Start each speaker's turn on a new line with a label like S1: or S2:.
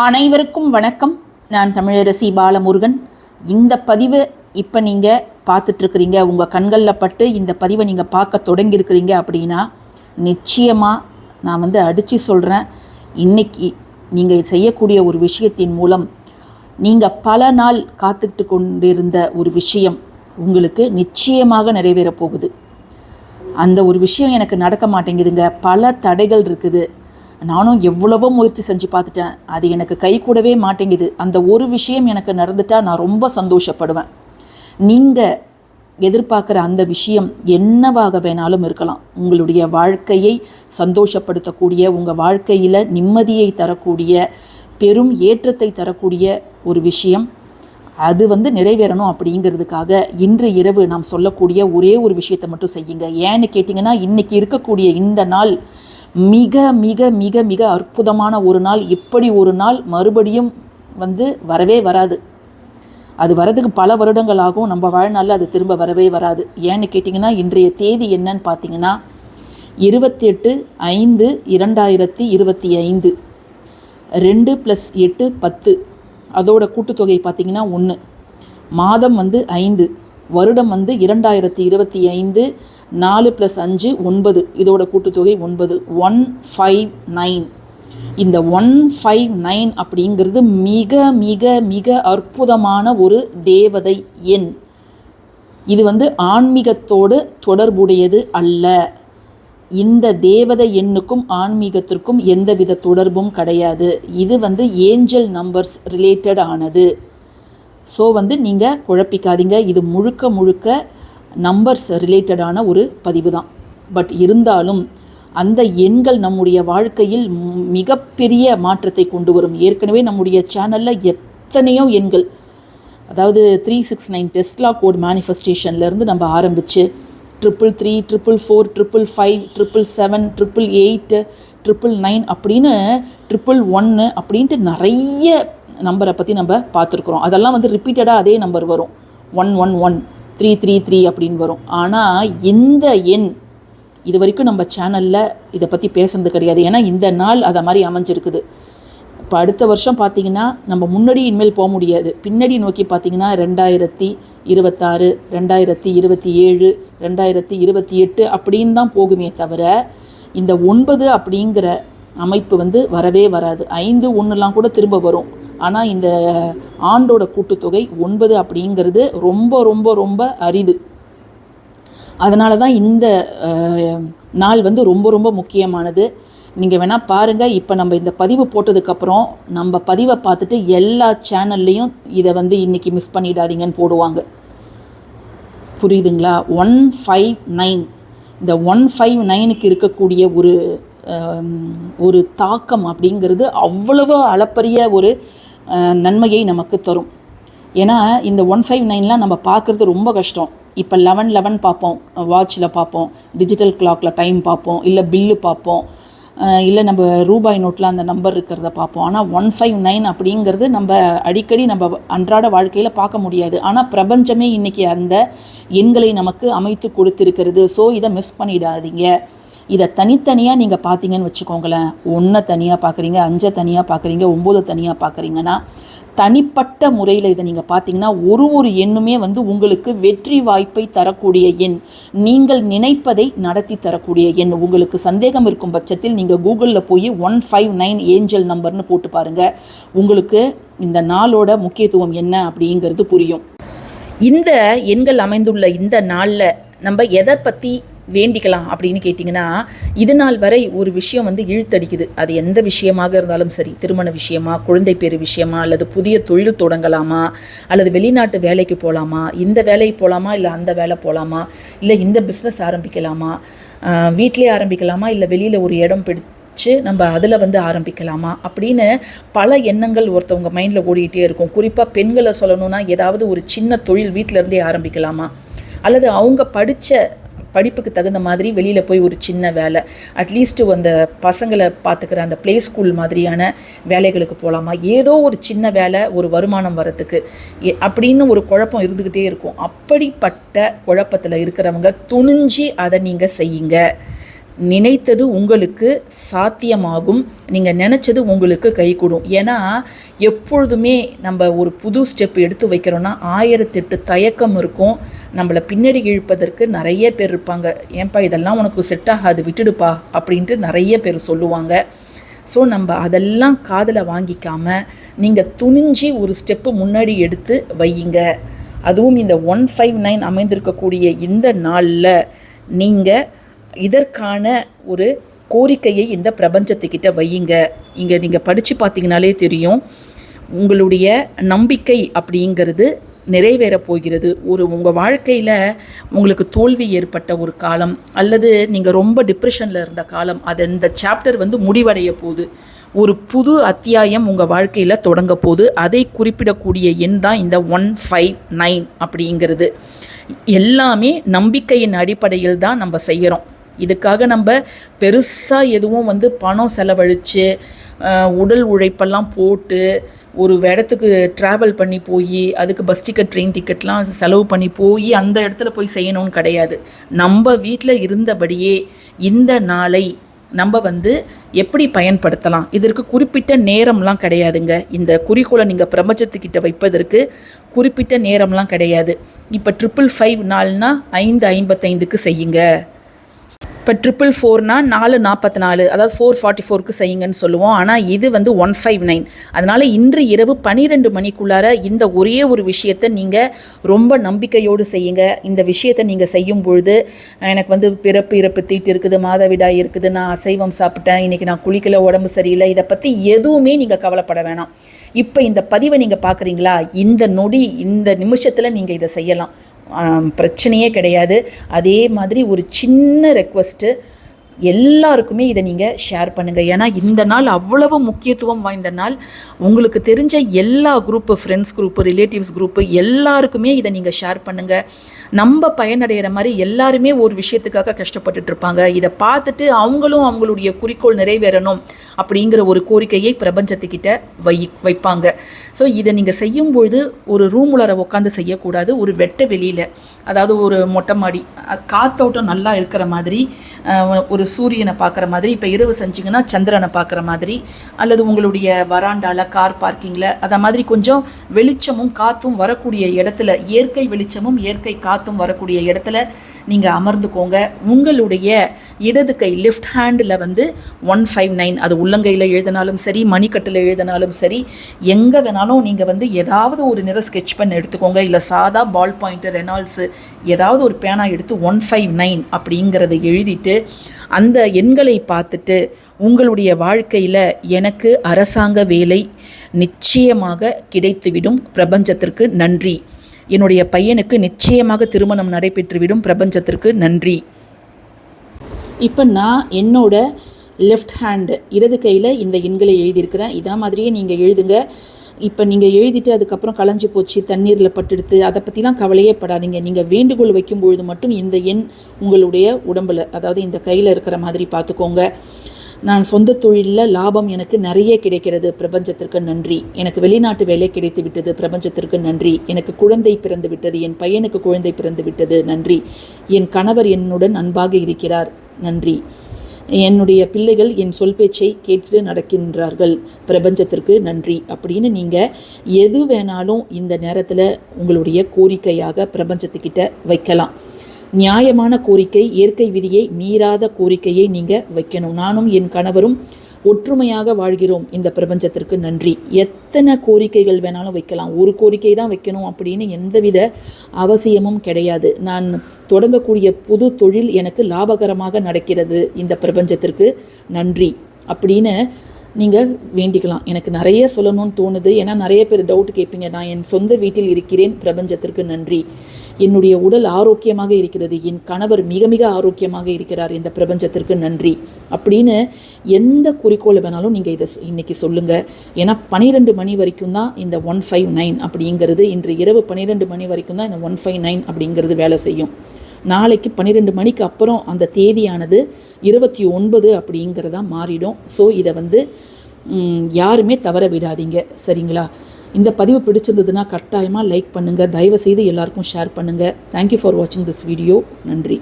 S1: அனைவருக்கும் வணக்கம். நான் தமிழரசி பாலமுருகன். இந்த பதிவு இப்போ நீங்கள் பார்த்துட்ருக்குறீங்க உங்கள் கண்களில் பட்டு இந்த பதிவை நீங்கள் பார்க்க தொடங்கியிருக்கிறீங்க அப்படின்னா நிச்சயமாக நான் வந்து அடித்து சொல்கிறேன் இன்னைக்கு நீங்கள் செய்யக்கூடிய ஒரு விஷயத்தின் மூலம் நீங்கள் பல நாள் காத்துக்கிட்டு கொண்டிருந்த ஒரு விஷயம் உங்களுக்கு நிச்சயமாக நிறைவேறப் போகுது. அந்த ஒரு விஷயம் எனக்கு நடக்க மாட்டேங்குதுங்க. பல தடைகள் இருக்குது. நானும் எவ்வளவோ முயற்சி செஞ்சு பார்த்துட்டேன். அது எனக்கு கை கூடவே மாட்டேங்குது. அந்த ஒரு விஷயம் எனக்கு நடந்துட்டால் நான் ரொம்ப சந்தோஷப்படுவேன். நீங்கள் எதிர்பார்க்குற அந்த விஷயம் என்னவாக வேணாலும் இருக்கலாம். உங்களுடைய வாழ்க்கையை சந்தோஷப்படுத்தக்கூடிய உங்கள் வாழ்க்கையில் நிம்மதியை தரக்கூடிய பெரும் ஏற்றத்தை தரக்கூடிய ஒரு விஷயம். அது வந்து நிறைவேறணும் அப்படிங்கிறதுக்காக இன்று இரவு நாம் சொல்லக்கூடிய ஒரே ஒரு விஷயத்தை மட்டும் செய்யுங்க. ஏன்னு கேட்டிங்கன்னா இன்றைக்கி இருக்கக்கூடிய இந்த நாள் மிக மிக மிக மிக அற்புதமான ஒரு நாள். இப்படி ஒரு நாள்? மறுபடியும் வந்து வரவே வராது. அது வரதுக்கு பல வருடங்கள் ஆகும். நம்ம வாழ்நாளில் அது திரும்ப வரவே வராது. ஏன்னு கேட்டிங்கன்னா இன்றைய தேதி என்னன்னு பார்த்தீங்கன்னா இருபத்தி எட்டு ஐந்து இரண்டாயிரத்தி இருபத்தி ஐந்து. ரெண்டு ப்ளஸ் எட்டு பத்து. அதோட கூட்டுத்தொகை பார்த்தீங்கன்னா ஒன்று மாதம் வந்து ஐந்து. வருடம் வந்து இரண்டாயிரத்தி இருபத்தி ஐந்து நாலு ப்ளஸ் அஞ்சு ஒன்பது. இதோட கூட்டுத்தொகை ஒன்பது. ஒன் ஃபைவ் நைன் இந்த ஒன் ஃபைவ் நைன் அப்படிங்கிறது மிக மிக மிக அற்புதமான ஒரு தேவதை எண். இது வந்து ஆன்மீகத்தோடு தொடர்புடையது அல்ல. இந்த தேவதை எண்ணுக்கும் ஆன்மீகத்திற்கும் எந்தவித தொடர்பும் கிடையாது. இது வந்து ஏஞ்சல் நம்பர்ஸ் ரிலேட்டட் ஆனது. ஸோ வந்து நீங்கள் குழப்பிக்காதீங்க. இது முழுக்க முழுக்க நம்பர்ஸ் ரிலேட்டடான ஒரு பதிவு தான் பட் இருந்தாலும் அந்த எண்கள் நம்முடைய வாழ்க்கையில் மிகப்பெரிய மாற்றத்தை கொண்டு வரும். ஏற்கனவே நம்முடைய சேனலில் எத்தனையோ எண்கள் அதாவது three six nine Tesla code மேனிஃபெஸ்டேஷன்லேருந்து நம்ம ஆரம்பித்து triple three triple four triple five triple seven triple eight triple nine அப்படின்னு ட்ரிபிள் ஒன்று அப்படின்ட்டு நிறைய நம்பரை பற்றி நம்ம பார்த்துருக்குறோம். அதெல்லாம் வந்து ரிப்பீட்டடாக அதே நம்பர் வரும். One one one three three three அப்படின்னு வரும். ஆனால் எந்த எண் இது வரைக்கும் நம்ம சேனலில் இதை பற்றி பேசுனது கிடையாது. ஏன்னா இந்த நாள் அதை மாதிரி அமைஞ்சிருக்குது. இப்போ அடுத்த வருஷம் பார்த்தீங்கன்னா நம்ம முன்னாடி இனிமேல் போக முடியாது. பின்னாடி நோக்கி பார்த்தீங்கன்னா ரெண்டாயிரத்தி இருபத்தாறு ரெண்டாயிரத்தி இருபத்தி ஏழு ரெண்டாயிரத்தி இருபத்தி எட்டு அப்படின்னு தான் போகுமே தவிர இந்த ஒன்பது அப்படிங்கிற அமைப்பு வந்து வரவே வராது. ஐந்து ஒன்றுலாம் கூட திரும்ப வரும். ஆனால் இந்த ஆண்டோட கூட்டுத்தொகை ஒன்பது அப்படிங்கிறது ரொம்ப ரொம்ப ரொம்ப அரிது. அதனால தான் இந்த நாள் வந்து ரொம்ப ரொம்ப முக்கியமானது. நீங்கள் வேணால் பாருங்கள் இப்போ நம்ம இந்த பதிவு போட்டதுக்கப்புறம் நம்ம பதிவை பார்த்துட்டு எல்லா சேனல்லையும் இதை வந்து இன்றைக்கி மிஸ் பண்ணிடாதீங்கன்னு போடுவாங்க. புரியுதுங்களா? One five nine. இந்த ஒன் ஃபைவ் நைனுக்கு இருக்கக்கூடிய ஒரு ஒரு தாக்கம் அப்படிங்கிறது அவ்வளவு அளப்பரிய ஒரு நன்மையை நமக்கு தரும். ஏன்னா இந்த ஒன் ஃபைவ் நைன்லாம் நம்ம பார்க்குறது ரொம்ப கஷ்டம். இப்போ லெவன் லெவன் பார்ப்போம். வாட்சில் பார்ப்போம். டிஜிட்டல் கிளாக்கில் டைம் பார்ப்போம். இல்லை பில்லு பார்ப்போம். இல்லை நம்ம ரூபாய் நோட்டில் அந்த நம்பர் இருக்கிறத பார்ப்போம். ஆனால் ஒன் ஃபைவ் நைன் அப்படிங்கிறது நம்ம அடிக்கடி நம்ம அன்றாட வாழ்க்கையில் பார்க்க முடியாது. ஆனால் பிரபஞ்சமே இன்றைக்கி அந்த எண்களை நமக்கு அமைத்து கொடுத்துருக்கிறது. ஸோ இதை மிஸ் பண்ணிடாதீங்க. இதை தனித்தனியாக நீங்கள் பார்த்தீங்கன்னு வச்சுக்கோங்களேன். ஒன்றை தனியாக பார்க்குறீங்க அஞ்சை தனியாக பார்க்குறீங்க ஒம்பது தனியாக பார்க்குறீங்கன்னா தனிப்பட்ட முறையில் இதை நீங்கள் பார்த்தீங்கன்னா ஒரு ஒரு எண்ணுமே வந்து உங்களுக்கு வெற்றி வாய்ப்பை தரக்கூடிய எண் நீங்கள் நினைப்பதை நடத்தி தரக்கூடிய எண். உங்களுக்கு சந்தேகம் இருக்கும் பட்சத்தில் நீங்கள் கூகுளில் போய் ஒன் ஃபைவ் நைன் ஏஞ்சல் நம்பர்னு போட்டு பாருங்கள் உங்களுக்கு இந்த நாளோட முக்கியத்துவம் என்ன அப்படிங்கிறது புரியும். இந்த எண்கள் அமைந்துள்ள இந்த நாளில் நம்ம எதை பற்றி வேண்டிக்கலாம் அப்படின்னு கேட்டிங்கன்னா இது நாள் வரை ஒரு விஷயம் வந்து இழுத்தடிக்குது. அது எந்த விஷயமாக இருந்தாலும் சரி திருமண விஷயமா குழந்தை பேர் விஷயமா அல்லது புதிய தொழில் தொடங்கலாமா அல்லது வெளிநாட்டு வேலைக்கு போகலாமா இந்த வேலைக்கு போகலாமா இல்லை அந்த வேலை போகலாமா இல்லை இந்த பிஸ்னஸ் ஆரம்பிக்கலாமா வீட்டிலே ஆரம்பிக்கலாமா இல்லை வெளியில் ஒரு இடம் பிடிச்சு நம்ம அதில் வந்து ஆரம்பிக்கலாமா அப்படின்னு பல எண்ணங்கள் ஒருத்தவங்க மைண்டில் ஓடிக்கிட்டே இருக்கும். குறிப்பாக பெண்களை சொல்லணும்னா ஏதாவது ஒரு சின்ன தொழில் வீட்டில இருந்தே ஆரம்பிக்கலாமா அல்லது அவங்க படித்த படிப்புக்கு தகுந்த மாதிரி வெளியில் போய் ஒரு சின்ன வேலை. அட்லீஸ்ட்டு அந்த பசங்களை பார்த்துக்கிற அந்த ப்ளே ஸ்கூல் மாதிரியான வேலைகளுக்கு போகலாமா ஏதோ ஒரு சின்ன வேலை ஒரு வருமானம் வரத்துக்கு எ- அப்படின்னு ஒரு குழப்பம் இருந்துக்கிட்டே இருக்கும். அப்படிப்பட்ட குழப்பத்தில் இருக்கிறவங்க துணிஞ்சு அதை நீங்கள் செய்யுங்க. நினைத்தது உங்களுக்கு சாத்தியமாகும். நீங்கள் நினச்சது உங்களுக்கு கைகூடும். ஏன்னா எப்பொழுதுமே நம்ம ஒரு புது ஸ்டெப் எடுத்து வைக்கிறோன்னா ஆயிரத்தெட்டு தயக்கம் இருக்கும். நம்மளை பின்னாடி இழுப்பதற்கு நிறைய பேர் இருப்பாங்க. ஏன்பா இதெல்லாம் உனக்கு செட் ஆகாது விட்டுடுப்பா அப்படின்ட்டு நிறைய பேர் சொல்லுவாங்க. ஸோ நம்ம அதெல்லாம் காதில் வாங்கிக்காமல் நீங்கள் துணிஞ்சு ஒரு ஸ்டெப்பு முன்னாடி எடுத்து வையுங்க. அதுவும் இந்த ஒன் ஃபைவ் நைன் அமைந்திருக்கக்கூடிய இந்த நாளில் நீங்கள் இதற்கான ஒரு கோரிக்கையை இந்த பிரபஞ்சத்துக்கிட்ட வையுங்க. இங்கே நீங்கள் படித்து பார்த்தீங்கனாலே தெரியும். உங்களுடைய நம்பிக்கை அப்படிங்கிறது நிறைவேற போகிறது. ஒரு உங்கள் வாழ்க்கையில் உங்களுக்கு தோல்வி ஏற்பட்ட ஒரு காலம் அல்லது நீங்கள் ரொம்ப டிப்ரெஷனில் இருந்த காலம் அது இந்த சாப்டர் வந்து முடிவடைய போகுது. ஒரு புது அத்தியாயம் உங்கள் வாழ்க்கையில் தொடங்க போது அதை குறிப்பிடக்கூடிய எண் தான் இந்த ஒன் ஃபைவ் நைன் அப்படிங்கிறது. எல்லாமே நம்பிக்கையின் அடிப்படையில் தான் நம்ம செய்கிறோம் இதுக்காக நம்ம பெருசாக எதுவும் வந்து பணம் செலவழித்து உடல் உழைப்பெல்லாம் போட்டு ஒரு இடத்துக்கு ட்ராவல் பண்ணி போய் அதுக்கு பஸ் டிக்கெட் ட்ரெயின் டிக்கெட்லாம் செலவு பண்ணி போய் அந்த இடத்துல போய் செய்யணும்னு கிடையாது. நம்ம வீட்டில் இருந்தபடியே இந்த நாளை நம்ம வந்து எப்படி பயன்படுத்தலாம்? இதற்கு குறிப்பிட்ட நேரம்லாம் கிடையாதுங்க. இந்த குறிக்கோளை நீங்கள் பிரபஞ்சத்துக்கிட்ட வைப்பதற்கு குறிப்பிட்ட நேரம்லாம் கிடையாது. இப்போ ட்ரிபிள் ஃபைவ் நாள்னால் ஐந்து ஐம்பத்தைந்துக்கு செய்யுங்க. இப்போ ட்ரிபிள் ஃபோர்னா நாலு நாற்பத்தி நாலு அதாவது ஃபோர் ஃபார்ட்டி ஃபோருக்கு செய்யுங்கன்னு சொல்லுவோம். ஆனால் இது வந்து ஒன் ஃபைவ் நைன் அதனால் இன்று இரவு பன்னிரெண்டு மணிக்குள்ளார இந்த ஒரே ஒரு விஷயத்தை நீங்கள் ரொம்ப நம்பிக்கையோடு செய்யுங்க. இந்த விஷயத்தை நீங்கள் செய்யும் பொழுது எனக்கு வந்து பிறப்பு இறப்பு தீட்டு இருக்குது மாதவிடாய் இருக்குது நான் அசைவம் சாப்பிட்டேன் இன்றைக்கி நான் குளிக்கல உடம்பு சரியில்லை இதை பற்றி எதுவுமே நீங்கள் கவலைப்பட வேணாம். இப்போ இந்த பதிவை நீங்கள் பார்க்குறீங்களா? இந்த நொடி இந்த நிமிஷத்தில் நீங்கள் இதை செய்யலாம். பிரச்சனையே கிடையாது. அதே மாதிரி ஒரு சின்ன ரெக்வஸ்ட்டு எல்லாருக்குமே இதை நீங்கள் ஷேர் பண்ணுங்கள் ஏன்னா இந்த நாள் அவ்வளவு முக்கியத்துவம் வாய்ந்த நாள். உங்களுக்கு தெரிஞ்ச எல்லா group friends group relatives group எல்லாருக்குமே இதை நீங்கள் ஷேர் பண்ணுங்கள் நம்ம பயனடைகிற மாதிரி எல்லாருமே ஒரு விஷயத்துக்காக கஷ்டப்பட்டுட்டு இருப்பாங்க இதை பார்த்துட்டு அவங்களும் அவங்களுடைய குறிக்கோள் நிறைவேறணும் அப்படிங்கிற ஒரு கோரிக்கையை பிரபஞ்சத்துக்கிட்ட வை வைப்பாங்க. ஸோ இதை நீங்கள் செய்யும்பொழுது ஒரு ரூம் உலர உட்காந்து செய்யக்கூடாது ஒரு வெட்ட வெளியில். அதாவது ஒரு மொட்டை மாடி காத்தோட்டம் நல்லா இருக்கிற மாதிரி ஒரு சூரியனை பார்க்குற மாதிரி இப்போ இரவு செஞ்சிங்கன்னா சந்திரனை பார்க்குற மாதிரி அல்லது உங்களுடைய வராண்டாவில் கார் பார்க்கிங்கில் அதை மாதிரி கொஞ்சம் வெளிச்சமும் காற்றும் வரக்கூடிய இடத்துல இயற்கை வெளிச்சமும் இயற்கை காற்றும் வரக்கூடிய இடத்துல நீங்கள் அமர்ந்துக்கோங்க. உங்களுடைய இடது கை லெஃப்ட் ஹேண்டில் வந்து ஒன் ஃபைவ் நைன் அது உள்ளங்கையில் எழுதினாலும் சரி மணிக்கட்டில் எழுதினாலும் சரி எங்கே வேணாலும் நீங்கள் வந்து ஏதாவது ஒரு நிற ஸ்கெட்ச் பண்ண எடுத்துக்கோங்க. இல்லை சாதா பால் பாயிண்ட்டு ரெனால்ஸு ஏதாவது ஒரு பேனா எடுத்து ஒன் ஃபைவ் நைன் அப்படிங்கிறத எழுதிட்டு அந்த எண்களை பார்த்துட்டு உங்களுடைய வாழ்க்கையில் எனக்கு அரசாங்க வேலை நிச்சயமாக கிடைத்துவிடும். பிரபஞ்சத்திற்கு நன்றி. என்னுடைய பையனுக்கு நிச்சயமாக திருமணம் நடைபெற்றுவிடும். பிரபஞ்சத்திற்கு நன்றி. இப்போ நான் என்னோட லெஃப்ட் ஹேண்டு இடது கையில் இந்த எண்களை எழுதியிருக்கிறேன். இதா மாதிரியே நீங்கள் எழுதுங்க. இப்போ நீங்கள் எழுதிட்டு அதுக்கப்புறம் களைஞ்சி போச்சு தண்ணீரில் பட்டெடுத்து அதை பற்றிலாம் கவலையே படாதீங்க. நீங்கள் வேண்டுகோள் வைக்கும்பொழுது மட்டும் இந்த எண் உங்களுடைய உடம்பில் அதாவது இந்த கையில் இருக்கிற மாதிரி பார்த்துக்கோங்க. நான் சொந்த தொழிலில் லாபம் எனக்கு நிறைய கிடைக்கிறது. பிரபஞ்சத்திற்கு நன்றி. எனக்கு வெளிநாட்டு வேலை கிடைத்து விட்டது. பிரபஞ்சத்திற்கு நன்றி. எனக்கு குழந்தை பிறந்து விட்டது. என் பையனுக்கு குழந்தை பிறந்து விட்டது. நன்றி. என் கணவர் என்னுடன் அன்பாக இருக்கிறார். நன்றி. என்னுடைய பிள்ளைகள் என் சொல் பேச்சை கேட்டு நடக்கின்றார்கள். பிரபஞ்சத்திற்கு நன்றி. அப்படின்னு நீங்கள் எது வேணாலும் இந்த நேரத்தில் உங்களுடைய கோரிக்கையாக பிரபஞ்சத்துக்கிட்ட வைக்கலாம். நியாயமான கோரிக்கை இயற்கை விதியை மீறாத கோரிக்கையை நீங்கள் வைக்கணும். நானும் என் கணவரும் ஒற்றுமையாக வாழ்கிறோம் இந்த பிரபஞ்சத்திற்கு நன்றி. எத்தனை கோரிக்கைகள் வேணாலும் வைக்கலாம். ஒரு கோரிக்கை தான் வைக்கணும் அப்படின்னு எந்தவித அவசியமும் கிடையாது. நான் தொடங்கக்கூடிய புது தொழில் எனக்கு லாபகரமாக நடக்கிறது. இந்த பிரபஞ்சத்திற்கு நன்றி. அப்படின்னு நீங்கள் வேண்டிக்கலாம். எனக்கு நிறைய சொல்லணும்னு தோணுது. ஏன்னா நிறைய பேர் டவுட் கேட்பீங்க. நான் என் சொந்த வீட்டில் இருக்கிறேன். பிரபஞ்சத்திற்கு நன்றி. என்னுடைய உடல் ஆரோக்கியமாக இருக்கிறது. என் கணவர் மிக மிக ஆரோக்கியமாக இருக்கிறார். இந்த பிரபஞ்சத்திற்கு நன்றி. அப்படின்னு எந்த குறிக்கோளை வேணாலும் நீங்கள் இதை இன்றைக்கி சொல்லுங்கள் ஏன்னா பன்னிரெண்டு மணி வரைக்கும் தான் இந்த ஒன் ஃபைவ் நைன் அப்படிங்கிறது. இன்று இரவு பன்னிரெண்டு மணி வரைக்கும் தான் இந்த ஒன் ஃபைவ் நைன் அப்படிங்கிறது வேலை செய்யும். நாளைக்கு பன்னிரெண்டு மணிக்கு அப்புறம் அந்த தேதியானது இருபத்தி ஒன்பது அப்படிங்கிறதா மாறிடும். ஸோ இதை வந்து யாருமே தவற விடாதீங்க. சரிங்களா? இந்த பதிவு பிடிச்சிருந்ததுன்னா கட்டாயமாக லைக் பண்ணுங்கள் தயவுசெய்து எல்லாருக்கும் ஷேர் பண்ணுங்கள் தேங்க்யூ ஃபார் வாட்சிங் திஸ் வீடியோ நன்றி.